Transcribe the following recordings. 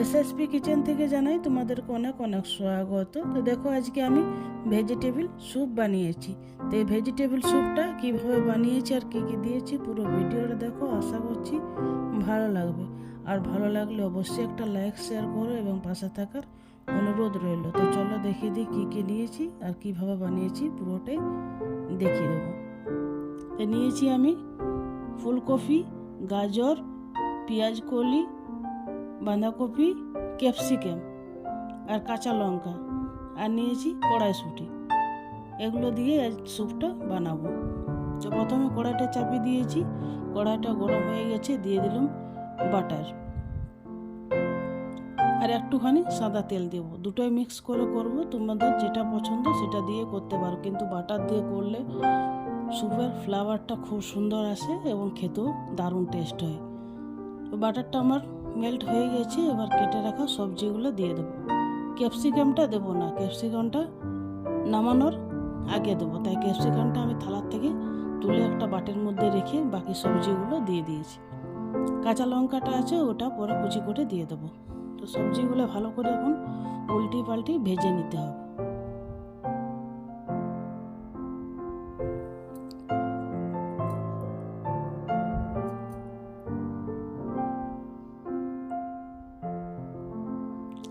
SSP kitchen থেকে জানাই তোমাদেরকে অনেক অনেক স্বাগত। তো দেখো আজকে আমি ভেজিটেবল স্যুপ বানিয়েছি। তো এই ভেজিটেবল স্যুপটা কীভাবে বানিয়েছি আর কী কী দিয়েছি পুরো ভিডিওটা দেখো, আশা করছি ভালো লাগবে। আর ভালো লাগলে অবশ্যই একটা লাইক শেয়ার করো এবং পাশে থাকার অনুরোধ রইল। তো চলো দেখিয়ে দিই কী কী নিয়েছি আর কীভাবে বানিয়েছি পুরোটাই দেখিয়ে দেবো। তো নিয়েছি আমি ফুলকপি, গাজর, পেঁয়াজ কলি বাঁধাকপি, ক্যাপসিকাম আর কাঁচা লঙ্কা আর নিয়েছি কড়াইশুঁটি। এগুলো দিয়ে স্যুপটা বানাবো। তো প্রথমে কড়াইটা চাপিয়ে দিয়েছি। কড়াইটা গরম হয়ে গেছে, দিয়ে দিলাম বাটার। আর একটুখানি সাদা তেল দেবো। দুটোই মিক্স করে করব। তোমাদের যেটা পছন্দ সেটা দিয়ে করতে পারো। কিন্তু বাটার দিয়ে করলে স্যুপের ফ্লেভারটা খুব সুন্দর আসে এবং খেতেও দারুণ টেস্ট হয়। তো বাটারটা আমার মেল্ট হয়ে গেছে, এবার কেটে রাখা সবজিগুলো দিয়ে দেবো। ক্যাপসিকামটা দেবো না ক্যাপসিকামটা নামানোর আগে দেবো। তাই ক্যাপসিকামটা আমি থালার থেকে তুলে একটা বাটির মধ্যে রেখে বাকি সবজিগুলো দিয়ে দিয়েছি। কাঁচা লঙ্কাটা আছে, ওটা পরে কুচি করে দিয়ে দেবো। তো সবজিগুলো ভালো করে এখন উল্টি পাল্টি ভেজে নিতে হবে।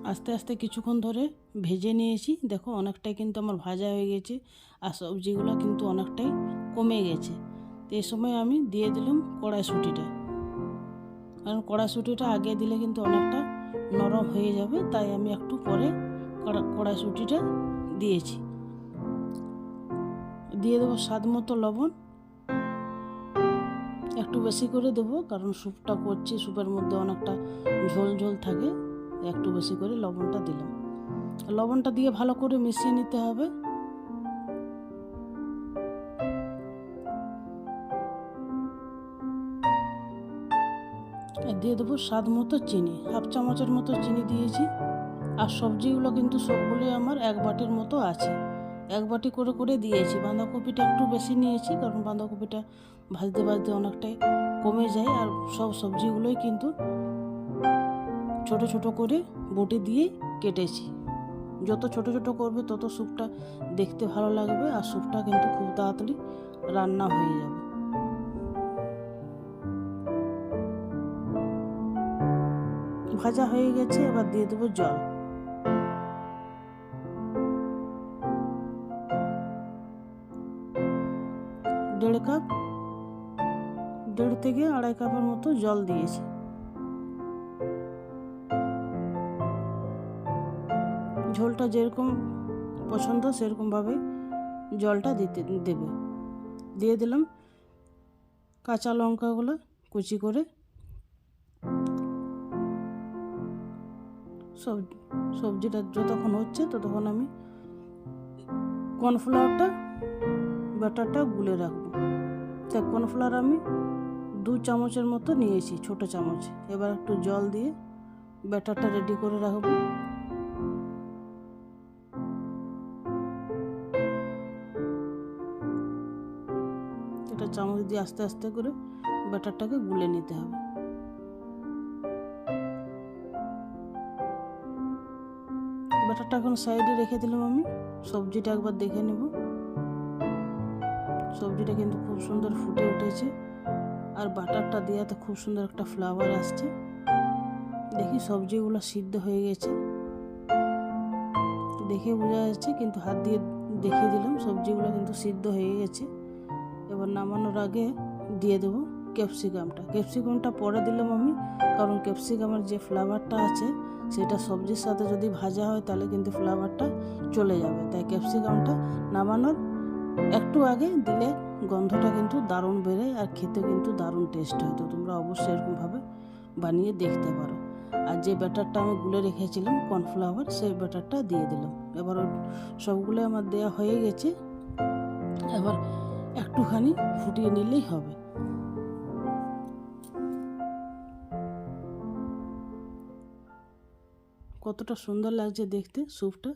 আস্তে আস্তে কিছুক্ষণ ধরে ভেজে নিয়েছি। দেখো, অনেকটাই কিন্তু আমার ভাজা হয়ে গেছে আর সবজিগুলো কিন্তু অনেকটাই কমে গেছে। তো এই সময় আমি দিয়ে দিলাম কড়াইশুঁটিটা। কারণ কড়াইশুঁটিটা আগে দিলে কিন্তু অনেকটা নরম হয়ে যাবে, তাই আমি একটু পরে কড়া- কড়াইশুঁটিটা দিয়েছি। দিয়ে দেবো স্বাদ মতো লবণ। একটু বেশি করে দেবো, কারণ স্যুপটা করছি, স্যুপের মধ্যে অনেকটা ঝোল ঝোল থাকে। একটু বেশি করে লবণটা দিলাম। লবণটা দিয়ে ভালো করে মিশিয়ে নিতে হবে। দিয়ে দেবো স্বাদ মতো চিনি। হাফ চামচের মতো চিনি দিয়েছি। আর সবজিগুলো কিন্তু সবগুলোই আমার এক বাটির মতো আছে। এক বাটি করে করে দিয়েছি। বাঁধাকপিটা একটু বেশি নিয়েছি, কারণ বাঁধাকপিটা ভাজতে ভাজতে অনেকটাই কমে যায়। আর সব সবজিগুলোই কিন্তু ছোট ছোট করে বটি দিয়ে কেটেছি। যত ছোট ছোট করবে তত স্যুপটা দেখতে ভালো লাগবে আর স্যুপটা কিন্তু খুব তাড়াতাড়ি রান্না হয়ে যাবে। ভাজা হয়ে গেছে, এবার দিয়ে দেবো জল। দেড় কাপ, দেড় থেকে আড়াই কাপের মতো জল দিয়েছি। ঝোলটা যেরকম পছন্দ, সেরকমভাবে জলটা দিতে, দেবে। দিয়ে দিলাম কাঁচা লঙ্কাগুলো কুচি করে। সব, সবজিটা যতক্ষণ হচ্ছে ততক্ষণ আমি কর্নফ্লাওয়ারটা, ব্যাটারটা গুলে রাখব। তা কর্নফ্লাওয়ার আমি দু চামচের মতো নিয়েছি, ছোট চামচ। এবার একটু জল দিয়ে ব্যাটারটা রেডি করে রাখব। চামচ দিয়ে আস্তে আস্তে করে ব্যাটারটাকে গুলে নিতে হবে। ব্যাটারটা এখন সাইডে রেখে দিলাম আমি। সবজিটা একবার দেখে নেব। সবজিটা কিন্তু খুব সুন্দর ফুটে উঠেছে। আর বাটারটা দেওয়াতে খুব সুন্দর একটা ফ্লেভার আসছে। দেখি সবজিগুলো সিদ্ধ হয়ে গেছে। দেখে বোঝা যাচ্ছে, কিন্তু হাত দিয়ে দেখিয়ে দিলাম, সবজিগুলো কিন্তু সিদ্ধ হয়ে গেছে। এবার নামানোর আগে দিয়ে দেবো ক্যাপসিকামটা ক্যাপসিকামটা পরে দিলাম আমি, কারণ ক্যাপসিকামের যে ফ্লেভারটা আছে, সেটা সবজির সাথে যদি ভাজা হয়, তাহলে কিন্তু ফ্লেভারটা চলে যাবে। তাই ক্যাপসিকামটা নামানোর একটু আগে দিলে গন্ধটা কিন্তু দারুণ বেড়ে আর খেতে কিন্তু দারুণ টেস্ট হয়। তো তোমরা অবশ্যই এরকমভাবে বানিয়ে দেখতে পারো। আর যে ব্যাটারটা আমি গুলে রেখেছিলাম কর্নফ্লাওয়ার সেই ব্যাটারটা দিয়ে দিলাম। এবার সবগুলো আমার দেওয়া হয়ে গেছে। এবার একটুখানি ফুটিয়ে নিলেই হবে। কতটা সুন্দর লাগছে দেখতে স্যুপটা।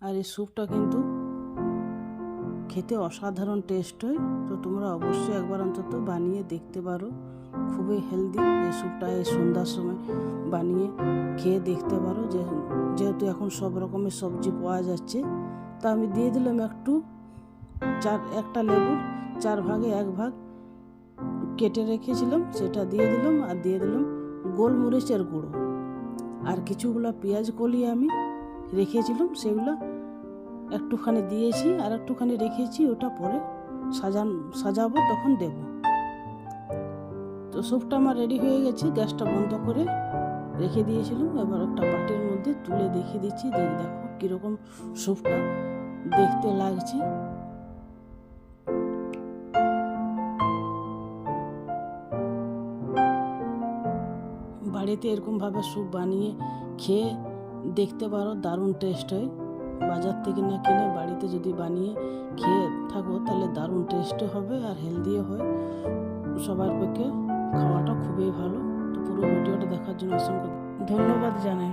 আর এই স্যুপটা কিন্তু খেতে অসাধারণ টেস্ট হয়। তো তোমরা অবশ্যই একবার অন্তত বানিয়ে দেখতে পারো। খুবই হেলদি এই স্যুপটা এই সন্ধ্যার সময় বানিয়ে খেয়ে দেখতে পারো। যে, যেহেতু এখন সব রকমের সবজি পাওয়া যাচ্ছে, তা আমি দিয়ে দিলাম একটু চার, একটা লেবুর চার ভাগে এক ভাগ কেটে রেখেছিলাম, সেটা দিয়ে দিলাম আর দিয়ে দিলাম গোলমরিচের গুঁড়ো। আর কিছুগুলো পেঁয়াজ কলি আমি রেখেছিলাম, সেগুলো একটুখানি দিয়েছি আর একটুখানি রেখেছি, ওটা পরে সাজান, সাজাবো, তখন দেব। তো স্যুপটা আমার রেডি হয়ে গেছে, গ্যাসটা বন্ধ করে রেখে দিয়েছিলাম, এবার একটা বাটির মধ্যে তুলে দেখিয়ে দিচ্ছি দেখো কীরকম স্যুপটা দেখতে লাগছে। বাড়িতে এরকমভাবে স্যুপ বানিয়ে খেয়ে দেখতে পারো, দারুণ টেস্ট হয়। বাজার থেকে না কিনে বাড়িতে যদি বানিয়ে খেয়ে থাকো, তাহলে দারুণ টেস্ট হবে আর হেলদিও হয়। সবার পক্ষে খাওয়াটা খুবই ভালো। তো পুরো ভিডিওটা দেখার জন্য অসংখ্য ধন্যবাদ জানাই।